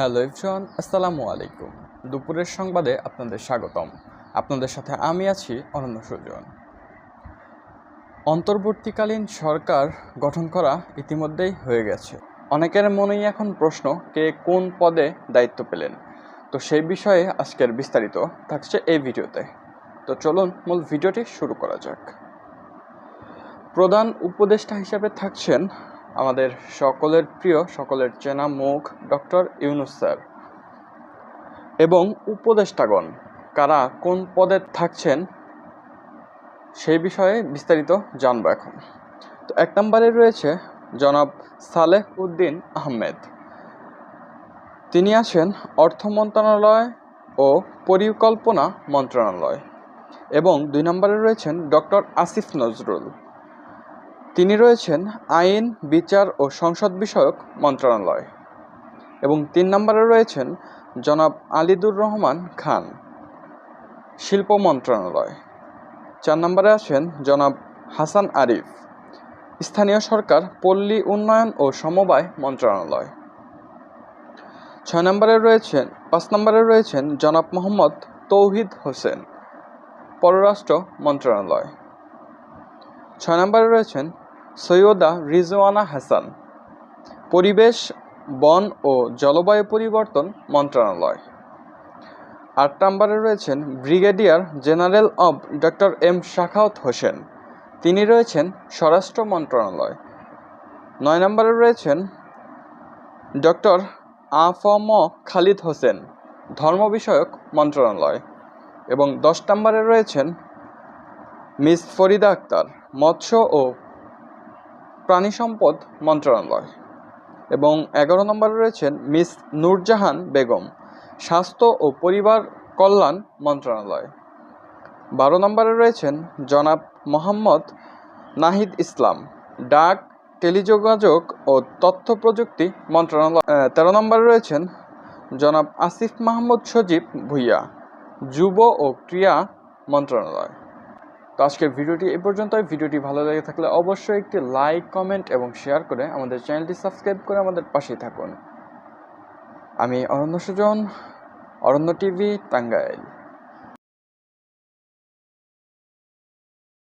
Hello ইফশন আসসালামু আলাইকুম। দুপুরের সংবাদে আপনাদের স্বাগতম। আপনাদের সাথে আমি আছি অনন্য সুজন। অন্তর্বর্তীকালীন সরকার গঠন করা ইতিমধ্যেই হয়ে গেছে। অনেকের মনেই এখন প্রশ্ন, কে কোন পদে দায়িত্ব পেলেন? তো সেই বিষয়ে আজকের বিস্তারিত থাকছে এই ভিডিওতে। তো চলুন মূল ভিডিওটি শুরু করা যাক। প্রধান উপদেষ্টা হিসেবে থাকছেন আমাদের সকলের প্রিয়, সকলের চেনা মুখ ডক্টর ইউনুস স্যার। এবং উপদেষ্টাগণ, কারা কোন পদে থাকছেন সেই বিষয়ে বিস্তারিত জানব এখন। তো এক নম্বরে রয়েছে জনাব সালেহ উদ্দিন আহমেদ। তিনি আছেন অর্থ মন্ত্রণালয় ও পরিকল্পনা মন্ত্রণালয়। এবং দুই নম্বরে রয়েছেন ডক্টর আসিফ নজরুল। তিনি রয়েছেন আইন, বিচার ও সংসদ বিষয়ক মন্ত্রণালয় এবং তিন নম্বরে রয়েছেন জনাব আলিদুর রহমান খান, শিল্প মন্ত্রণালয়। চার নম্বরে আছেন জনাব হাসান আরিফ, স্থানীয় সরকার, পল্লী উন্নয়ন ও সমবায় মন্ত্রণালয়। ছয় নম্বরে রয়েছেন, পাঁচ নম্বরে রয়েছেন জনাব মোহাম্মদ তৌহিদ হোসেন, পররাষ্ট্র মন্ত্রণালয়। ছয় নম্বরে রয়েছেন সৈয়দা রিজওয়ানা হাসান। পরিবেশ, বন ও জলবায়ু পরিবর্তন মন্ত্রণালয়। আট নম্বরে রয়েছেন ব্রিগেডিয়ার জেনারেল অব ডক্টর এম শাখাওত হোসেন। তিনি রয়েছেন স্বরাষ্ট্র মন্ত্রণালয়। নয় নম্বরে রয়েছেন ডক্টর আফম খালিদ হোসেন, ধর্ম বিষয়ক মন্ত্রণালয়। এবং দশ নম্বরে রয়েছেন মিস ফরিদা আক্তার, মৎস্য ও প্রাণী সম্পদ মন্ত্রণালয়। এবং এগারো নম্বরে রয়েছেন মিস নূরজাহান বেগম, স্বাস্থ্য ও পরিবার কল্যাণ মন্ত্রণালয়। বারো নম্বরে রয়েছেন জনাব মোহাম্মদ নাহিদ ইসলাম, ডাক, টেলিযোগাযোগ ও তথ্য প্রযুক্তি মন্ত্রণালয়। তেরো নম্বরে রয়েছেন জনাব আসিফ মাহমুদ সজীব ভুইয়া, যুব ও ক্রীড়া মন্ত্রণালয়। তো আজকের ভিডিওটি এই পর্যন্তই। ভিডিওটি ভালো লেগে থাকলে অবশ্যই একটি লাইক, কমেন্ট এবং শেয়ার করে আমাদের চ্যানেলটি সাবস্ক্রাইব করে আমাদের পাশেই থাকুন। আমি অরণ্য সুজন, অরণ্য টিভি, টাঙ্গাইল।